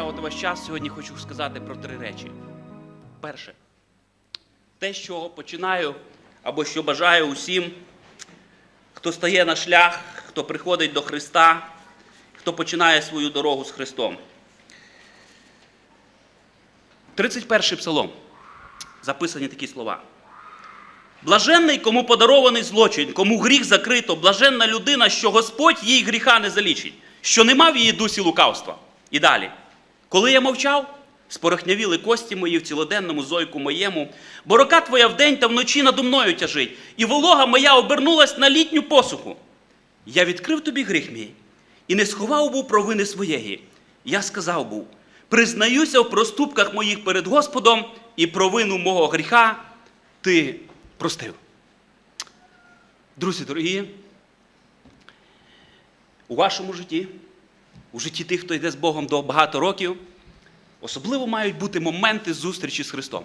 затягувати ваш час, сьогодні хочу сказати про три речі. Перше, те, що починаю або що бажаю усім, хто стає на шлях, хто приходить до Христа, хто починає свою дорогу з Христом. 31 псалом. Записані такі слова. Блаженний, кому подарований злочин, кому гріх закрито, блаженна людина, що Господь їй гріха не залічить, що нема в її дусі лукавства. І далі. Коли я мовчав, спорохнявіли кості мої в цілоденному зойку моєму, бо рука твоя вдень та вночі надо мною тяжить, і волога моя обернулась на літню посуху. Я відкрив тобі гріх мій і не сховав був провини своєї. Я сказав був: признаюся в проступках моїх перед Господом, і провину мого гріха ти простив. Друзі дорогі, у вашому житті, у житті тих, хто йде з Богом до багато років, особливо мають бути моменти зустрічі з Христом.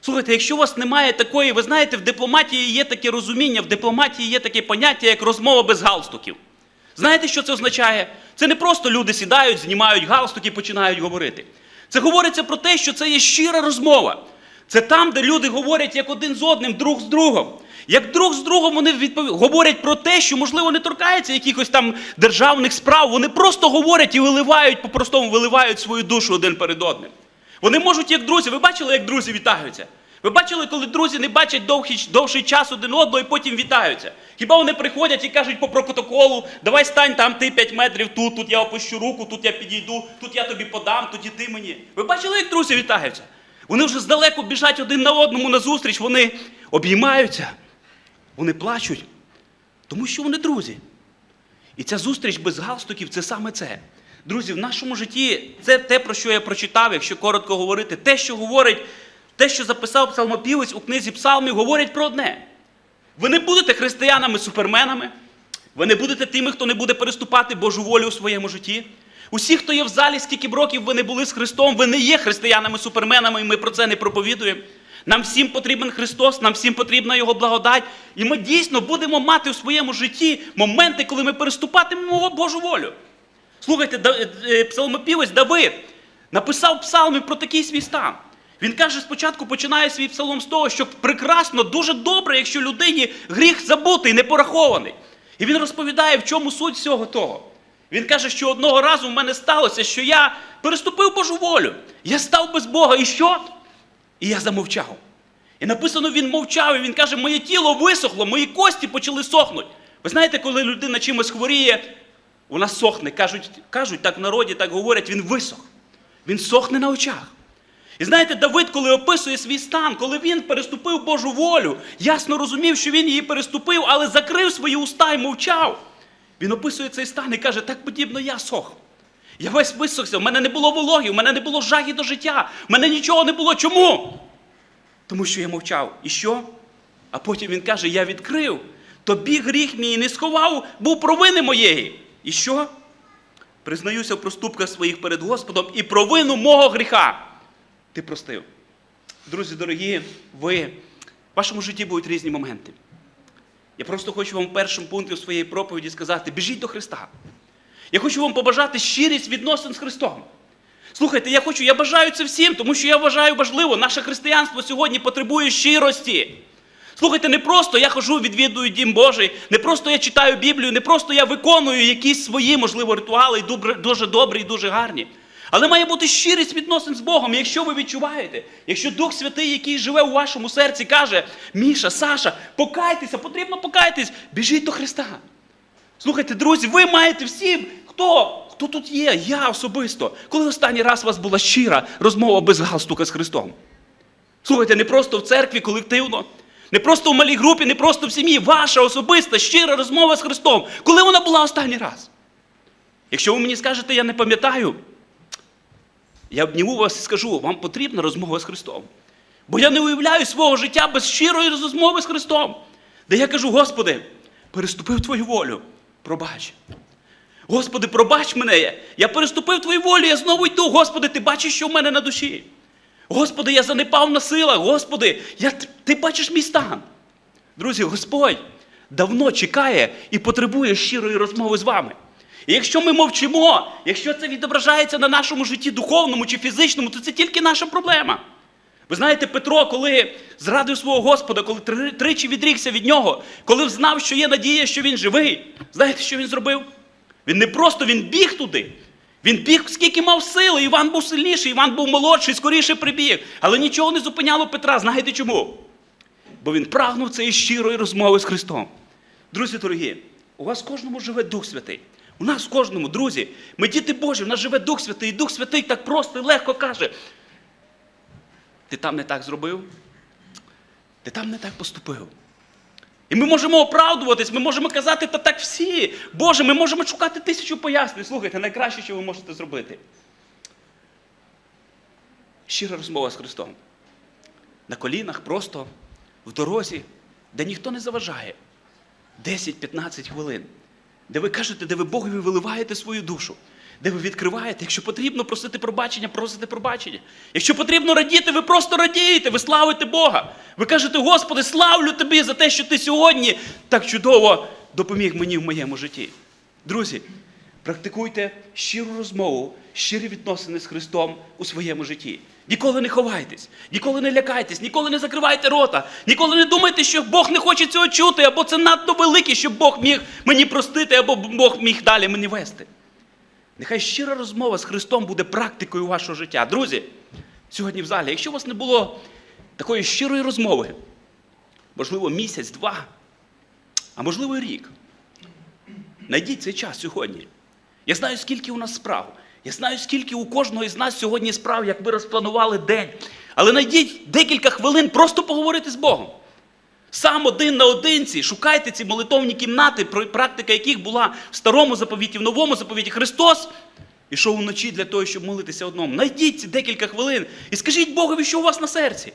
Слухайте, якщо у вас немає такої, ви знаєте, в дипломатії є таке розуміння, в дипломатії є таке поняття, як розмова без галстуків. Знаєте, що це означає? Це не просто люди сідають, знімають галстуки і починають говорити. Це говориться про те, що це є щира розмова. Це там, де люди говорять як один з одним, друг з другом. Як друг з другом вони відпов... говорять про те, що, можливо, не торкається якихось там державних справ. Вони просто говорять і виливають, по-простому виливають свою душу один перед одним. Вони можуть, як друзі, ви бачили, як друзі вітаються? Ви бачили, коли друзі не бачать довгий, довший час один одного і потім вітаються? Хіба вони приходять і кажуть по протоколу, давай стань там ти 5 метрів тут, тут я опущу руку, тут я підійду, тут я тобі подам, тоді ти мені. Ви бачили, як друзі вітаються? Вони вже здалеку біжать один на одному назустріч, вони обіймаються, вони плачуть, тому що вони друзі. І ця зустріч без галстуків це саме це. Друзі, в нашому житті це те, про що я прочитав, якщо коротко говорити, те, що говорить, те, що записав псалмопівець у книзі Псалмів, говорять про одне. Ви не будете християнами-суперменами, ви не будете тими, хто не буде переступати Божу волю у своєму житті. Усі, хто є в залі, скільки б років ви не були з Христом, ви не є християнами-суперменами, і ми про це не проповідуємо. Нам всім потрібен Христос, нам всім потрібна Його благодать. І ми дійсно будемо мати у своєму житті моменти, коли ми переступатимемо Божу волю. Слухайте, е, е, псалмопівець Давид написав псалми про такий свій стан. Він каже, спочатку починає свій псалом з того, що прекрасно, дуже добре, якщо людині гріх забутий, не порахований. І він розповідає, в чому суть всього того. Він каже, що одного разу в мене сталося, що я переступив Божу волю. Я став без Бога. І що? І я замовчав. І написано, він мовчав, і він каже, моє тіло висохло, мої кості почали сохнути. Ви знаєте, коли людина чимось хворіє, вона сохне. Кажуть, кажуть так в народі, так говорять, він висох. Він сохне на очах. І знаєте, Давид, коли описує свій стан, коли він переступив Божу волю, ясно розумів, що він її переступив, але закрив свої уста і мовчав. Він описує цей стан і каже, так подібно я сох. Я весь висохся, в мене не було вологи, в мене не було жаги до життя, в мене нічого не було. Чому? Тому що я мовчав. І що? А потім він каже: Я відкрив, тобі гріх мій не сховав, був провини моєї. І що? Признаюся в проступках своїх перед Господом і провину мого гріха. Ти простив. Друзі дорогі, ви, в вашому житті будуть різні моменти. Я просто хочу вам в першому пункті своєї проповіді сказати: біжіть до Христа. Я хочу вам побажати щирість відносин з Христом. Слухайте, я хочу, я бажаю це всім, тому що я вважаю важливо, наше християнство сьогодні потребує щирості. Слухайте, не просто я хожу, відвідую Дім Божий, не просто я читаю Біблію, не просто я виконую якісь свої, можливо, ритуали, дуже добрі і дуже гарні. Але має бути щирість відносин з Богом. Якщо ви відчуваєте, якщо Дух Святий, який живе у вашому серці, каже: Міша, Саша, покайтеся, потрібно покайтесь, біжіть до Христа. Слухайте, друзі, ви маєте всі, хто, хто тут є, я особисто. Коли останній раз у вас була щира розмова без галстука з Христом? Слухайте, не просто в церкві колективно, не просто в малій групі, не просто в сім'ї. Ваша особиста, щира розмова з Христом. Коли вона була останній раз? Якщо ви мені скажете, я не пам'ятаю, я обніму вас і скажу, вам потрібна розмова з Христом. Бо я не уявляю свого життя без щирої розмови з Христом. Де я кажу, Господи, переступив Твою волю, пробач. Господи, пробач мене. Я переступив Твою волю, я знову йду. Господи, ти бачиш, що в мене на душі. Господи, я занепав на силах. Господи, я, ти бачиш мій стан. Друзі, Господь давно чекає і потребує щирої розмови з вами. І якщо ми мовчимо, якщо це відображається на нашому житті духовному чи фізичному, то це тільки наша проблема. Ви знаєте, Петро, коли зрадив свого Господа, коли тричі відрікся від нього, коли знав, що є надія, що він живий, знаєте, що він зробив? Він не просто він біг туди. Він біг, скільки мав сили. Іван був сильніший, Іван був молодший, скоріше прибіг. Але нічого не зупиняло Петра. Знаєте чому? Бо він прагнув цієї щирої розмови з Христом. Друзі дорогі, у вас кожному живе Дух Святий. У нас кожному, друзі, ми діти Божі, в нас живе Дух Святий, і Дух Святий так просто і легко каже: ти там не так зробив, ти там не так поступив. І ми можемо оправдуватись, ми можемо казати, та так всі. Боже, ми можемо шукати тисячу пояснень. Слухайте, найкраще, що ви можете зробити. Щира розмова з Христом. На колінах, просто в дорозі, де ніхто не заважає. 10-15 хвилин. Де ви кажете, де ви Богові виливаєте свою душу, де ви відкриваєте, якщо потрібно просити пробачення, просите пробачення. Якщо потрібно радіти, ви просто радієте, ви славите Бога. Ви кажете, Господи, славлю тобі за те, що ти сьогодні так чудово допоміг мені в моєму житті. Друзі, практикуйте щиру розмову, щирі відносини з Христом у своєму житті. Ніколи не ховайтесь, ніколи не лякайтесь, ніколи не закривайте рота, ніколи не думайте, що Бог не хоче цього чути, або це надто велике, щоб Бог міг мені простити, або Бог міг далі мені вести. Нехай щира розмова з Христом буде практикою вашого життя. Друзі, сьогодні в залі, якщо у вас не було такої щирої розмови, можливо, місяць, два, а можливо, і рік, Найдіть цей час сьогодні. Я знаю, скільки у нас справ. Я знаю, скільки у кожного із нас сьогодні справ, як ви розпланували день. Але знайдіть декілька хвилин просто поговорити з Богом. Сам один на одинці, шукайте ці молитовні кімнати, практика яких була в старому заповіті, в новому заповіті. Христос ішов уночі для того, щоб молитися одному. Найдіть ці декілька хвилин і скажіть Богові, що у вас на серці.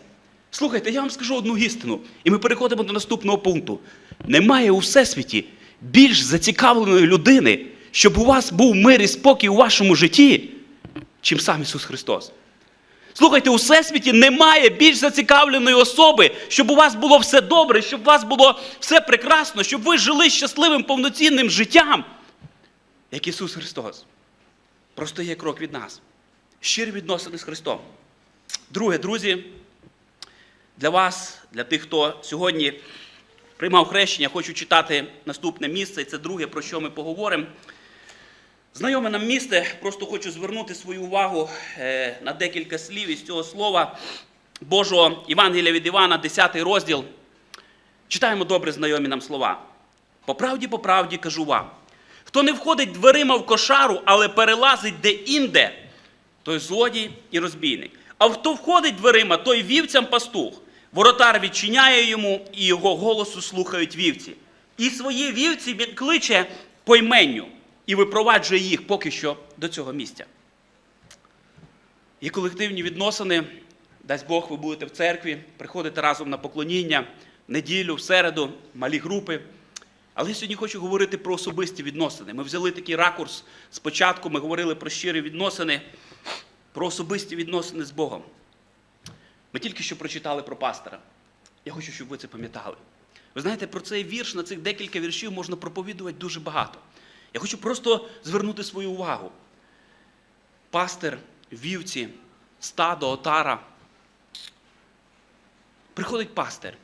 Слухайте, я вам скажу одну істину, і ми переходимо до наступного пункту. Немає у всесвіті більш зацікавленої людини, щоб у вас був мир і спокій у вашому житті, чим сам Ісус Христос. Слухайте, у всесвіті немає більш зацікавленої особи, щоб у вас було все добре, щоб у вас було все прекрасно, щоб ви жили щасливим повноцінним життям, як Ісус Христос. Просто є крок від нас. Щирі відносини з Христом. Друге, друзі, для вас, для тих, хто сьогодні приймав хрещення, хочу читати наступне місце, і це друге, про що ми поговоримо. Знайоме нам місце, просто хочу звернути свою увагу е, на декілька слів із цього слова Божого Євангелія від Івана, 10 розділ. Читаємо добре знайомі нам слова. По правді, по правді кажу вам: хто не входить дверима в кошару, але перелазить де-інде, той злодій і розбійник. А хто входить дверима, той вівцям пастух. Воротар відчиняє йому, і його голосу слухають вівці. І свої вівці він кличе по іменню і випроваджує їх поки що до цього місця. Є колективні відносини. Дасть Бог, ви будете в церкві, приходите разом на поклоніння, в неділю, в середу, малі групи. Але я сьогодні хочу говорити про особисті відносини. Ми взяли такий ракурс. Спочатку ми говорили про щирі відносини, про особисті відносини з Богом. Ми тільки що прочитали про пастора. Я хочу, щоб ви це пам'ятали. Ви знаєте, про цей вірш, на цих декілька віршів можна проповідувати дуже багато. Я хочу просто звернути свою увагу. Пастир, вівці, стадо, отара. Приходить пастир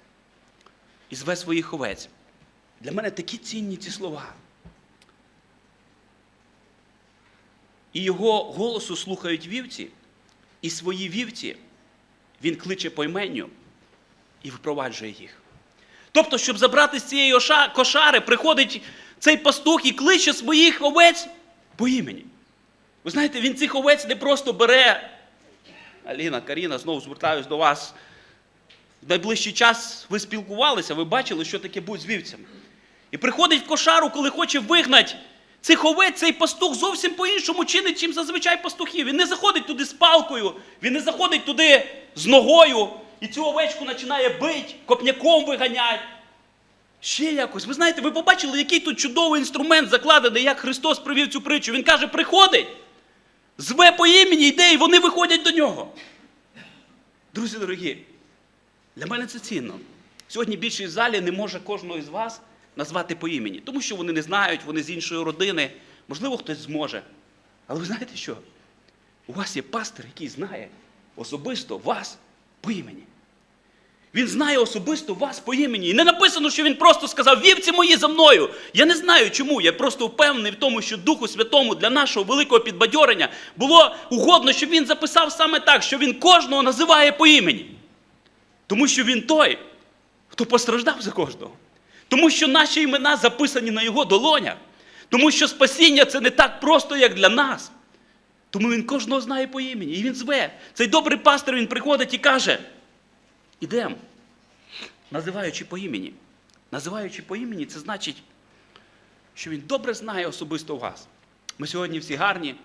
і зве своїх овець. Для мене такі цінні ці слова. І його голосу слухають вівці, і свої вівці він кличе по іменню і впроваджує їх. Тобто, щоб забрати з цієї оша- кошари, приходить цей пастух і кличе своїх овець по імені. Ви знаєте, він цих овець не просто бере. Аліна, Каріна, знову звертаюсь до вас. В найближчий час ви спілкувалися, ви бачили, що таке будь з вівцями. І приходить в кошару, коли хоче вигнати цих овець, цей пастух зовсім по-іншому чинить, чим зазвичай пастухи. Він не заходить туди з палкою, він не заходить туди з ногою і цю овечку починає бити, копняком виганять. Ще якось. Ви знаєте, ви побачили, який тут чудовий інструмент закладений, як Христос привів цю притчу. Він каже, приходить, зве по імені, йде, і вони виходять до нього. Друзі дорогі, для мене це цінно. Сьогодні більшість в залі не може кожного із вас назвати по імені, тому що вони не знають, вони з іншої родини, можливо, хтось зможе. Але ви знаєте що? У вас є пастир, який знає особисто вас по імені. Він знає особисто вас по імені. І не написано, що він просто сказав, вівці мої за мною. Я не знаю чому. Я просто впевнений в тому, що Духу Святому для нашого великого підбадьорення було угодно, щоб він записав саме так, що він кожного називає по імені. Тому що він той, хто постраждав за кожного. Тому що наші імена записані на його долонях. Тому що спасіння це не так просто, як для нас. Тому він кожного знає по імені. І він зве. Цей добрий пастир він приходить і каже: ідемо, називаючи по імені. Називаючи по імені, це значить, що він добре знає особисто вас. Ми сьогодні всі гарні,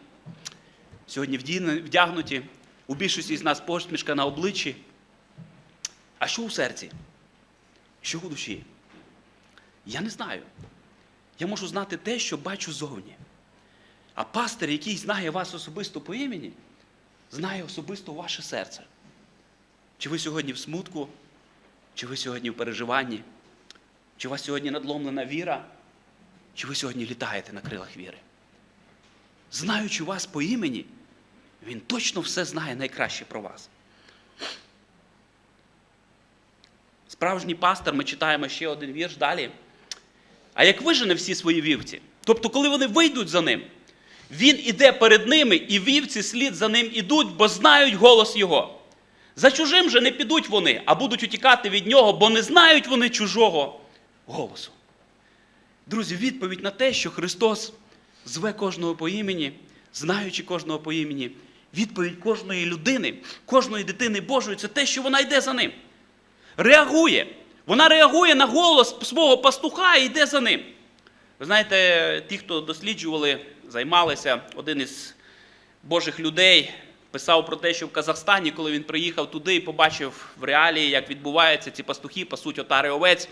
сьогодні вдягнуті, у більшості з нас посмішка на обличчі. А що у серці? Що у душі? Я не знаю. Я можу знати те, що бачу зовні. А пастир, який знає вас особисто по імені, знає особисто ваше серце. Чи ви сьогодні в смутку, чи ви сьогодні в переживанні, чи у вас сьогодні надломлена віра, чи ви сьогодні літаєте на крилах віри. Знаючи вас по імені, він точно все знає найкраще про вас. Справжній пастор, ми читаємо ще один вірш далі. А як вижене всі свої вівці, тобто, коли вони вийдуть за ним, він іде перед ними, і вівці слід за ним ідуть, бо знають голос його. За чужим же не підуть вони, а будуть утікати від нього, бо не знають вони чужого голосу. Друзі, відповідь на те, що Христос зве кожного по імені, знаючи кожного по імені, відповідь кожної людини, кожної дитини Божої це те, що вона йде за ним. Реагує. Вона реагує на голос свого пастуха і йде за ним. Ви знаєте, ті, хто досліджували, займалися, один із Божих людей писав про те, що в Казахстані, коли він приїхав туди і побачив в реалії, як відбувається, ці пастухи пасуть отари овець.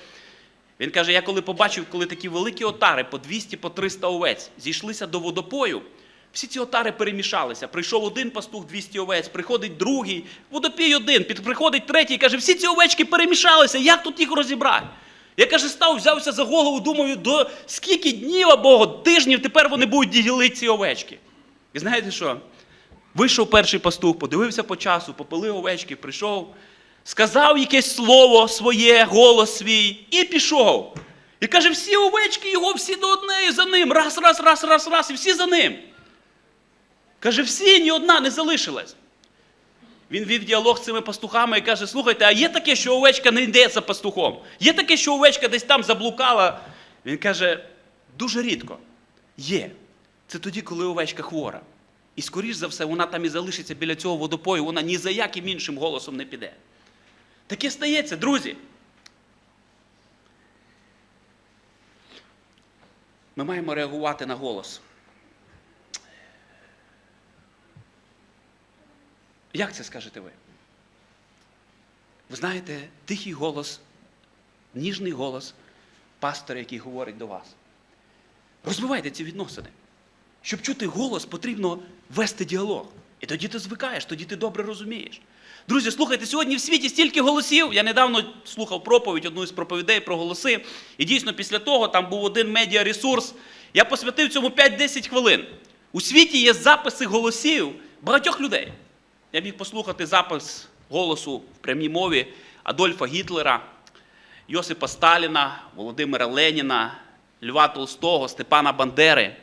Він каже: я коли побачив, коли такі великі отари по 200 по 300 овець зійшлися до водопою, всі ці отари перемішалися. Прийшов один пастух 200 овець, приходить другий, водопій один, приходить третій і каже, всі ці овечки перемішалися, як тут їх розібрати? Я каже, став, взявся за голову, думаю, до скільки днів або тижнів тепер вони будуть ділити ці овечки. І знаєте що? Вийшов перший пастух, подивився по часу, попили овечки, прийшов, сказав якесь слово своє, голос свій, і пішов. І каже, всі овечки його, всі до однієї за ним. Раз, раз, раз, раз, раз, і всі за ним. Каже, всі, ні одна не залишилась. Він вів діалог з цими пастухами і каже: слухайте, а є таке, що овечка не йде за пастухом? Є таке, що овечка десь там заблукала. Він каже, дуже рідко. Є. Це тоді, коли овечка хвора. І скоріш за все, вона там і залишиться біля цього водопою, вона ні за яким іншим голосом не піде. Таке стається, друзі. Ми маємо реагувати на голос. Як це скажете ви? Ви знаєте, тихий голос, ніжний голос пастора, який говорить до вас. Розвивайте ці відносини. Щоб чути голос, потрібно вести діалог. І тоді ти звикаєш, тоді ти добре розумієш. Друзі, слухайте, сьогодні в світі стільки голосів. Я недавно слухав проповідь, одну із проповідей про голоси. І дійсно, після того там був один медіаресурс. Я посвятив цьому 5-10 хвилин. У світі є записи голосів багатьох людей. Я міг послухати запис голосу в прямій мові Адольфа Гітлера, Йосипа Сталіна, Володимира Леніна, Льва Толстого, Степана Бандери.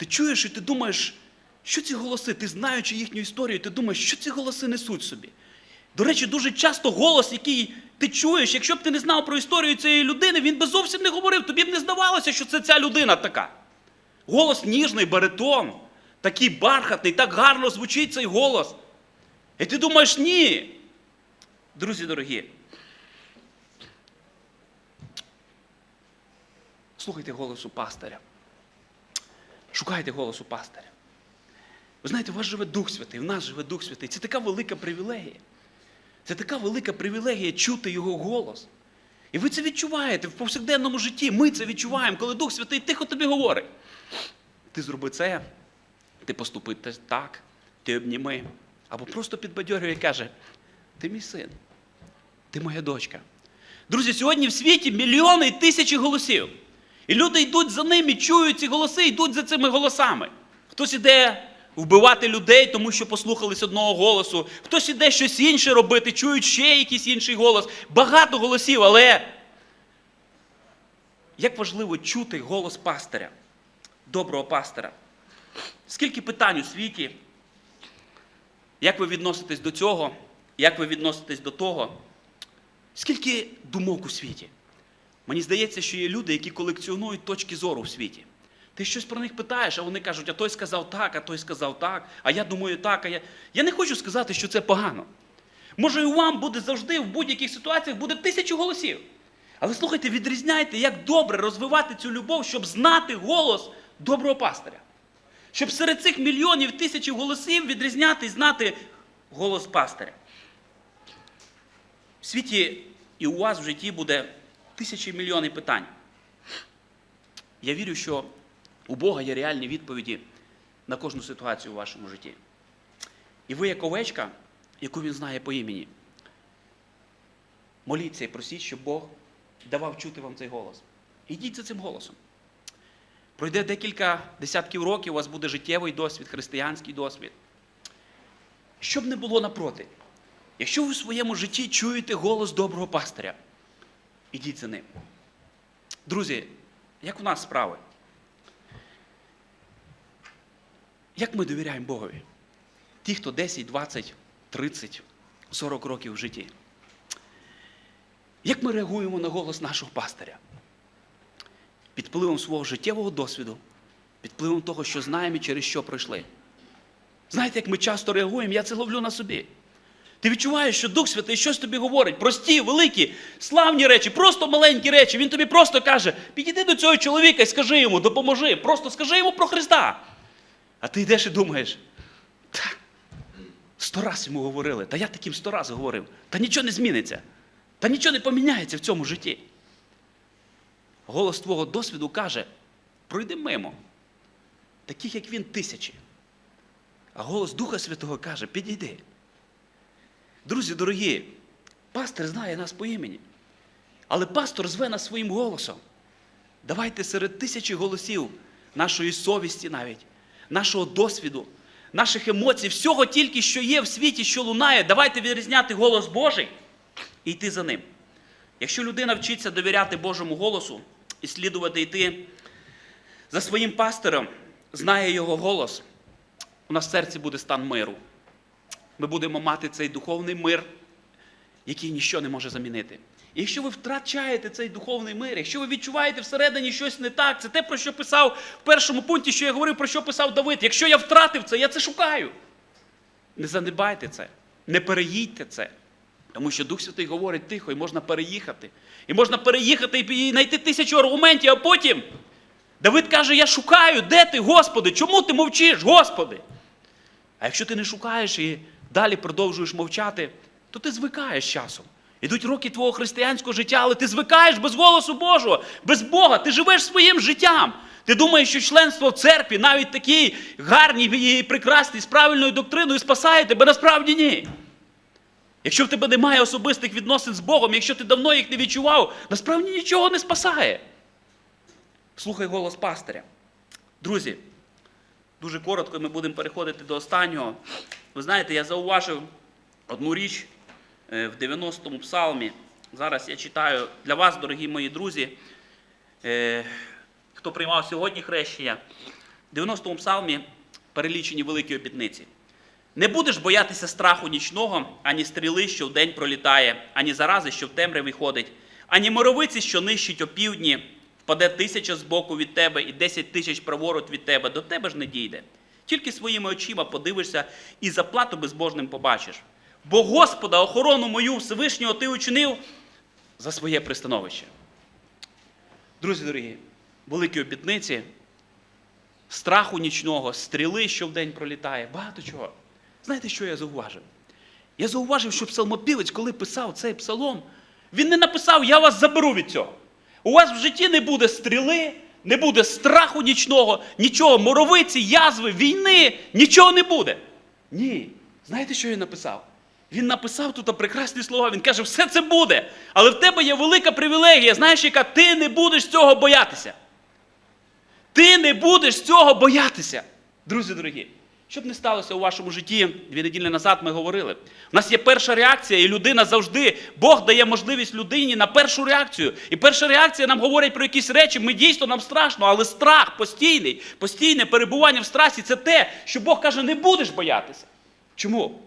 Ти чуєш і ти думаєш, що ці голоси, ти знаючи їхню історію, ти думаєш, що ці голоси несуть собі. До речі, дуже часто голос, який ти чуєш, якщо б ти не знав про історію цієї людини, він би зовсім не говорив, тобі б не здавалося, що це ця людина така. Голос ніжний, баритон, такий бархатний, так гарно звучить цей голос. І ти думаєш, ні. Друзі дорогі, слухайте голосу пастиря. Шукайте голосу пастиря. Ви знаєте, у вас живе Дух Святий, в нас живе Дух Святий. Це така велика привілегія. Це така велика привілегія чути Його голос. І ви це відчуваєте в повсякденному житті. Ми це відчуваємо, коли Дух Святий тихо тобі говорить. Ти зроби це, ти поступи так, ти обніми. Або просто підбадьорює і каже: ти мій син, ти моя дочка. Друзі, сьогодні в світі мільйони і тисячі голосів. І люди йдуть за ним і чують ці голоси, йдуть за цими голосами. Хтось іде вбивати людей, тому що послухались одного голосу, хтось іде щось інше робити, чують ще якийсь інший голос. Багато голосів, але як важливо чути голос пастиря, доброго пастира. Скільки питань у світі, як ви відноситесь до цього, як ви відноситесь до того? Скільки думок у світі? Мені здається, що є люди, які колекціонують точки зору в світі. Ти щось про них питаєш, а вони кажуть, а той сказав так, а той сказав так, а я думаю так, а я. Я не хочу сказати, що це погано. Може, і вам буде завжди в будь-яких ситуаціях буде тисячу голосів. Але слухайте, відрізняйте, як добре розвивати цю любов, щоб знати голос доброго пастиря. Щоб серед цих мільйонів тисячі голосів відрізняти і знати голос пастиря. В світі і у вас в житті буде тисячі мільйони питань. Я вірю, що у Бога є реальні відповіді на кожну ситуацію у вашому житті. І ви, як овечка, яку він знає по імені, моліться і просіть, щоб Бог давав чути вам цей голос. Ідіть за цим голосом. Пройде декілька десятків років, у вас буде життєвий досвід, християнський досвід. Щоб не було напроти, якщо ви в своєму житті чуєте голос доброго пастиря, ідіть за ним. Друзі, як у нас справи? Як ми довіряємо Богові? Ті, хто 10, 20, 30, 40 років в житті. Як ми реагуємо на голос нашого пастиря? Під впливом свого життєвого досвіду, під впливом того, що знаємо і через що пройшли. Знаєте, як ми часто реагуємо, я це ловлю на собі. Ти відчуваєш, що Дух Святий щось тобі говорить, прості, великі, славні речі, просто маленькі речі. Він тобі просто каже: підійди до цього чоловіка і скажи йому, допоможи, просто скажи йому про Христа. А ти йдеш і думаєш, та, сто раз йому говорили, та я таким сто раз говорив, та нічого не зміниться, та нічого не поміняється в цьому житті. Голос твого досвіду каже: пройди мимо, таких, як він, тисячі. А голос Духа Святого каже, підійди. Друзі дорогі, пастор знає нас по імені. Але пастор зве нас своїм голосом. Давайте серед тисячі голосів нашої совісті навіть, нашого досвіду, наших емоцій, всього тільки, що є в світі, що лунає, давайте відрізняти голос Божий і йти за ним. Якщо людина вчиться довіряти Божому голосу і слідувати йти за своїм пастором, знає його голос, у нас в серці буде стан миру. Ми будемо мати цей духовний мир, який ніщо не може замінити. І якщо ви втрачаєте цей духовний мир, якщо ви відчуваєте всередині щось не так, це те, про що писав в першому пункті, що я говорив, про що писав Давид. Якщо я втратив це, я це шукаю. Не занедбайте це, не переїдьте це. Тому що Дух Святий говорить тихо, і можна переїхати. І можна переїхати і знайти тисячу аргументів, а потім Давид каже: Я шукаю, де ти, Господи? Чому ти мовчиш, Господи? А якщо ти не шукаєш і далі продовжуєш мовчати, то ти звикаєш часом. Ідуть роки твого християнського життя, але ти звикаєш без голосу Божого, без Бога. Ти живеш своїм життям. Ти думаєш, що членство в церкві, навіть такий гарний і прекрасний, з правильною доктриною, спасає тебе, насправді ні. Якщо в тебе немає особистих відносин з Богом, якщо ти давно їх не відчував, насправді нічого не спасає. Слухай голос пастиря. Друзі, дуже коротко ми будемо переходити до останнього. Ви знаєте, я зауважив одну річ е, в 90-му псалмі. Зараз я читаю для вас, дорогі мої друзі, е, хто приймав сьогодні хрещення. В 90-му псалмі перелічені великі обітниці. Не будеш боятися страху нічного, ані стріли, що вдень пролітає, ані зарази, що в темряві ходить, ані моровиці, що нищить опівдні, впаде тисяча з боку від тебе і десять тисяч праворуч від тебе, до тебе ж не дійде. Тільки своїми очима подивишся і заплату безбожним побачиш. Бо Господа, охорону мою Всевишнього ти учинив за своє пристановище. Друзі дорогі, великі обітниці, страху нічного, стріли, що вдень пролітає, багато чого. Знаєте, що я зауважив? Я зауважив, що псалмопівець, коли писав цей псалом, він не написав, я вас заберу від цього. У вас в житті не буде стріли, не буде страху нічного, нічого, моровиці, язви, війни, нічого не буде. Ні. Знаєте, що він написав? Він написав тут прекрасні слова. Він каже, все це буде. Але в тебе є велика привілегія. Знаєш, яка ти не будеш цього боятися. Ти не будеш цього боятися. Друзі дорогі, що б не сталося у вашому житті, дві неділі назад ми говорили. У нас є перша реакція, і людина завжди, Бог дає можливість людині на першу реакцію. І перша реакція нам говорить про якісь речі, ми дійсно нам страшно, але страх постійний, постійне перебування в страсі це те, що Бог каже, не будеш боятися. Чому?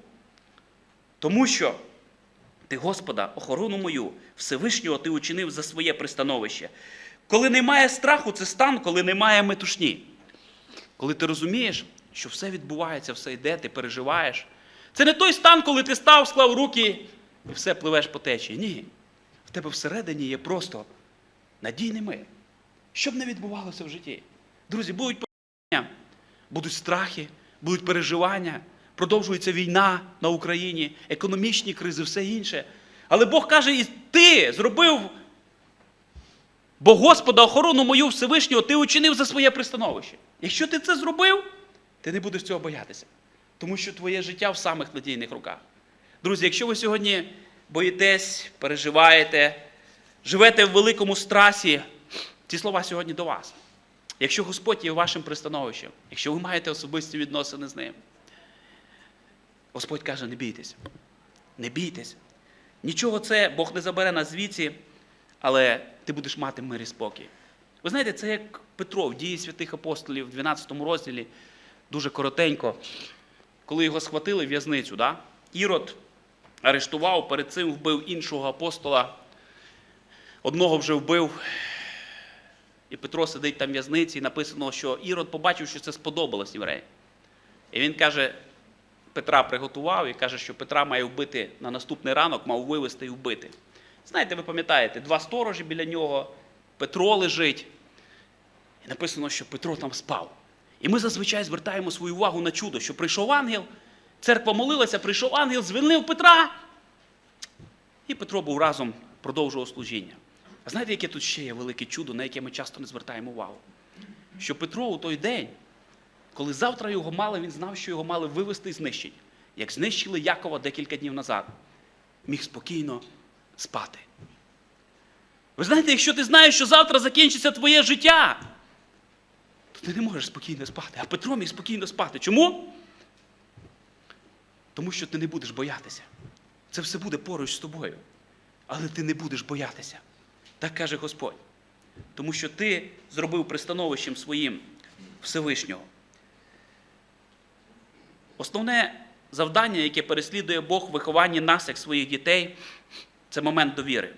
Тому що ти, Господа, охорону мою, Всевишнього ти учинив за своє пристановище. Коли немає страху, це стан, коли немає метушні. Коли ти розумієш, що все відбувається, все йде, ти переживаєш. Це не той стан, коли ти став, склав руки і все пливеш по течії. Ні. В тебе всередині є просто надійний мир. Що б не відбувалося в житті? Друзі, будуть питання, будуть страхи, будуть переживання, продовжується війна на Україні, економічні кризи, все інше. Але Бог каже, і ти зробив, бо Господа охорону мою Всевишнього ти учинив за своє пристановище. Якщо ти це зробив, ти не будеш цього боятися. Тому що твоє життя в самих надійних руках. Друзі, якщо ви сьогодні боїтесь, переживаєте, живете в великому страсі, ці слова сьогодні до вас. Якщо Господь є вашим пристановищем, якщо ви маєте особисті відносини з ним, Господь каже, не бійтесь. Не бійтесь. Нічого це Бог не забере нас звідси, але ти будеш мати мир і спокій. Ви знаєте, це як Петро в дії святих апостолів в 12 розділі, дуже коротенько, коли його схватили в в'язницю. Да? Ірод арештував, перед цим вбив іншого апостола, одного вже вбив. І Петро сидить там в в'язниці, і написано, що Ірод побачив, що це сподобалось євреям. І він каже, Петра приготував і каже, що Петра має вбити на наступний ранок, мав вивезти і вбити. Знаєте, ви пам'ятаєте, два сторожі біля нього, Петро лежить. І написано, що Петро там спав. І ми зазвичай звертаємо свою увагу на чудо, що прийшов ангел, церква молилася, прийшов ангел, звільнив Петра. І Петро був разом, продовжував служіння. А знаєте, яке тут ще є велике чудо, на яке ми часто не звертаємо увагу? Що Петро у той день, коли завтра його мали, він знав, що його мали вивести і знищити. Як знищили Якова декілька днів назад, міг спокійно спати. Ви знаєте, якщо ти знаєш, що завтра закінчиться твоє життя, ти не можеш спокійно спати. А Петро міг спокійно спати. Чому? Тому що ти не будеш боятися. Це все буде поруч з тобою. Але ти не будеш боятися. Так каже Господь. Тому що ти зробив пристановищем своїм Всевишнього. Основне завдання, яке переслідує Бог в вихованні нас, як своїх дітей, це момент довіри.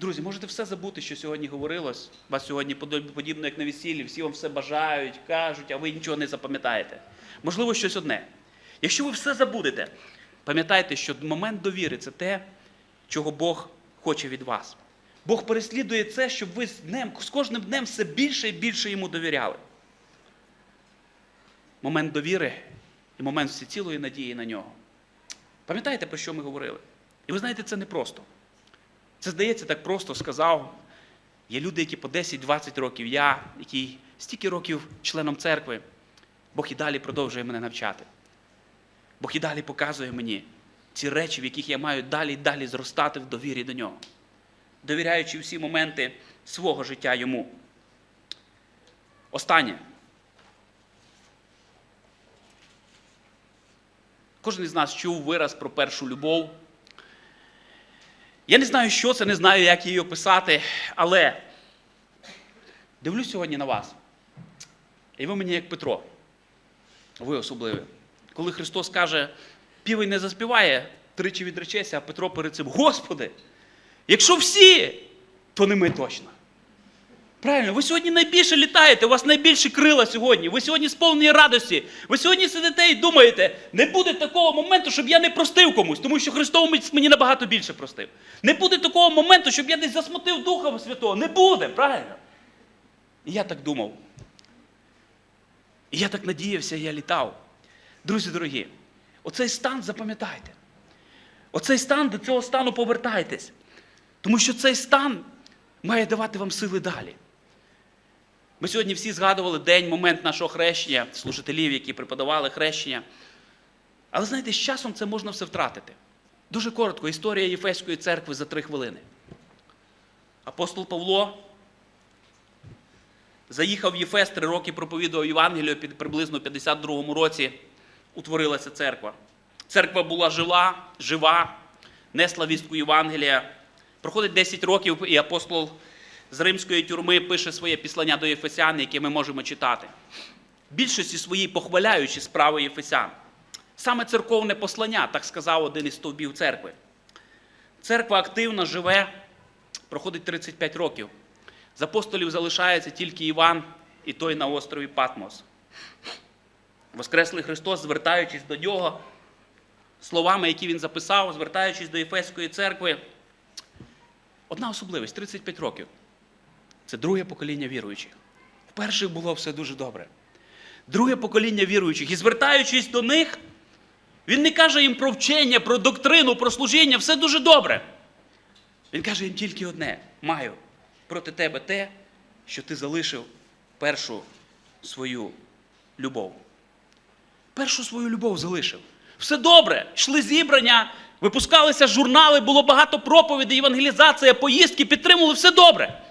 Друзі, можете все забути, що сьогодні говорилось. Вас сьогодні подібно, як на весіллі, всі вам все бажають, кажуть, а ви нічого не запам'ятаєте. Можливо, щось одне. Якщо ви все забудете, пам'ятайте, що момент довіри це те, чого Бог хоче від вас. Бог переслідує це, щоб ви з, днем, з кожним днем все більше і більше йому довіряли. Момент довіри і момент всецілої надії на нього. Пам'ятаєте, про що ми говорили? І ви знаєте, це непросто. Це здається так просто сказав. Є люди, які по 10-20 років, я, який стільки років членом церкви, Бог і далі продовжує мене навчати. Бог і далі показує мені ці речі, в яких я маю далі і далі зростати в довірі до нього, довіряючи всі моменти свого життя йому. Останнє. Кожен із нас чув вираз про першу любов. Я не знаю, що це, не знаю, як її описати, але дивлюсь сьогодні на вас. І ви мені як Петро. Ви особливі. Коли Христос каже, півень не заспіває, тричі відречеся, а Петро перед цим, Господи, якщо всі, то не ми точно. Правильно, ви сьогодні найбільше літаєте, у вас найбільше крила сьогодні. Ви сьогодні сповнені радості. Ви сьогодні сидите і думаєте, не буде такого моменту, щоб я не простив комусь, тому що Христос мені набагато більше простив. Не буде такого моменту, щоб я десь засмутив Духа Святого. Не буде, правильно? І я так думав. І я так надіявся, я літав. Друзі дорогі, оцей стан запам'ятайте. Оцей стан, до цього стану повертайтесь. Тому що цей стан має давати вам сили далі. Ми сьогодні всі згадували день, момент нашого хрещення, служителів, які преподавали хрещення. Але знаєте, з часом це можна все втратити. Дуже коротко, історія Єфеської церкви за три хвилини. Апостол Павло заїхав в Єфес, три роки проповідував Євангелію, під приблизно 52-му році утворилася церква. Церква була жила, жива, несла вістку Євангелія. Проходить 10 років, і апостол з римської тюрми пише своє післання до Єфесян, яке ми можемо читати. Більшості своїй похваляючи справи Єфесян. Саме церковне послання, так сказав один із стовбів церкви. Церква активно живе, проходить 35 років. З апостолів залишається тільки Іван і той на острові Патмос. Воскреслий Христос, звертаючись до нього, словами, які він записав, звертаючись до Єфеської церкви, одна особливість 35 років. Це друге покоління віруючих. В перших було все дуже добре. Друге покоління віруючих. І звертаючись до них, він не каже їм про вчення, про доктрину, про служіння, все дуже добре. Він каже їм тільки одне: маю проти тебе те, що ти залишив першу свою любов. Першу свою любов залишив. Все добре, йшли зібрання, випускалися журнали, було багато проповідей, евангелізація, поїздки, підтримували, все добре.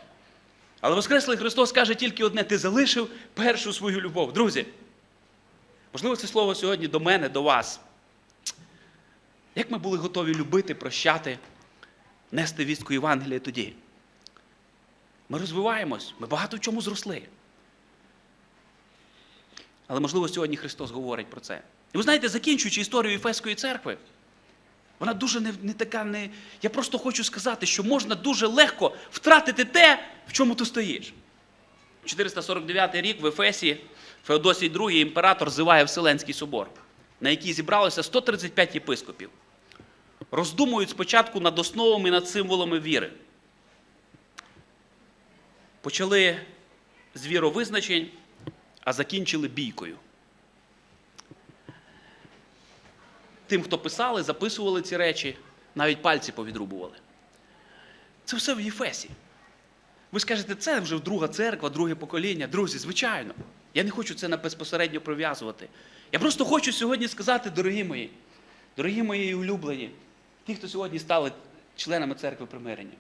Але Воскреслий Христос каже тільки одне: ти залишив першу свою любов. Друзі, можливо, це слово сьогодні до мене, до вас. Як ми були готові любити, прощати, нести вістку Євангелія тоді? Ми розвиваємось, ми багато в чому зросли. Але, можливо, сьогодні Христос говорить про це. І ви знаєте, закінчуючи історію Ефеської церкви, вона дуже не, не така. не... Я просто хочу сказати, що можна дуже легко втратити те, в чому ти стоїш. 449 рік в Ефесі Феодосій II імператор зиває Вселенський собор, на який зібралося 135 єпископів. Роздумують спочатку над основами і над символами віри. Почали з віровизначень, а закінчили бійкою. Тим, хто писали, записували ці речі, навіть пальці повідрубували. Це все в Єфесі. Ви скажете, це вже друга церква, друге покоління. Друзі, звичайно. Я не хочу це безпосередньо прив'язувати. Я просто хочу сьогодні сказати, дорогі мої, дорогі мої улюблені, ті, хто сьогодні стали членами церкви примирення.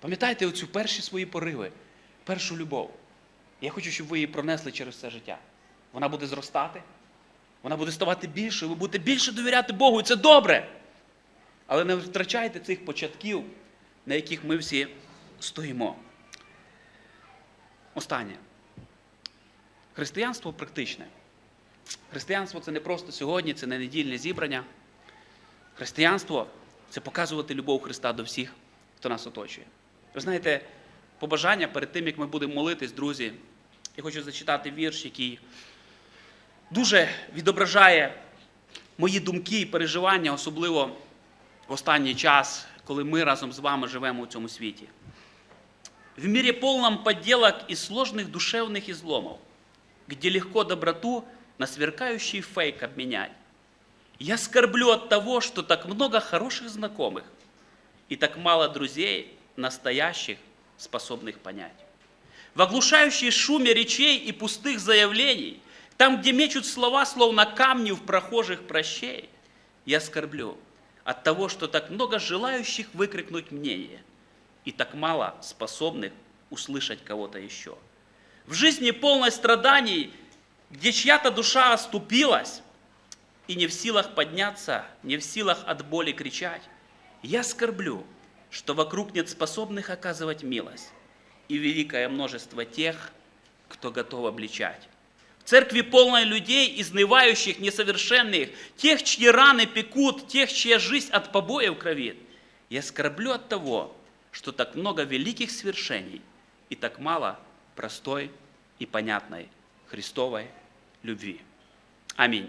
Пам'ятайте оцю перші свої пориви, першу любов. Я хочу, щоб ви її пронесли через все життя. Вона буде зростати, вона буде ставати більшою, ви будете більше довіряти Богу, і це добре. Але не втрачайте цих початків, на яких ми всі стоїмо. Останнє. Християнство практичне. Християнство це не просто сьогодні, це не недільне зібрання. Християнство це показувати любов Христа до всіх, хто нас оточує. Ви знаєте, побажання перед тим, як ми будемо молитись, друзі, я хочу зачитати вірш, який дуже відображає мої думки і переживання, особливо в останній час, коли ми разом з вами живемо у цьому світі. В мире полном подделок и сложных душевных изломов, где легко доброту на сверкающий фейк обменять. Я скорблю от того, что так много хороших знакомых и так мало друзей, настоящих, способных понять. В оглушающей шуме речей и пустых заявлений, Там, где мечут слова, словно камни в прохожих прощей, я скорблю от того, что так много желающих выкрикнуть мнение и так мало способных услышать кого-то еще. В жизни полной страданий, где чья-то душа оступилась и не в силах подняться, не в силах от боли кричать, я скорблю, что вокруг нет способных оказывать милость и великое множество тех, кто готов обличать. Церкви полной людей, изнывающих, несовершенных, тех, чьи раны пекут, тех, чья жизнь от побоев кровит. Я скорблю от того, что так много великих свершений и так мало простой и понятной Христовой любви. Аминь.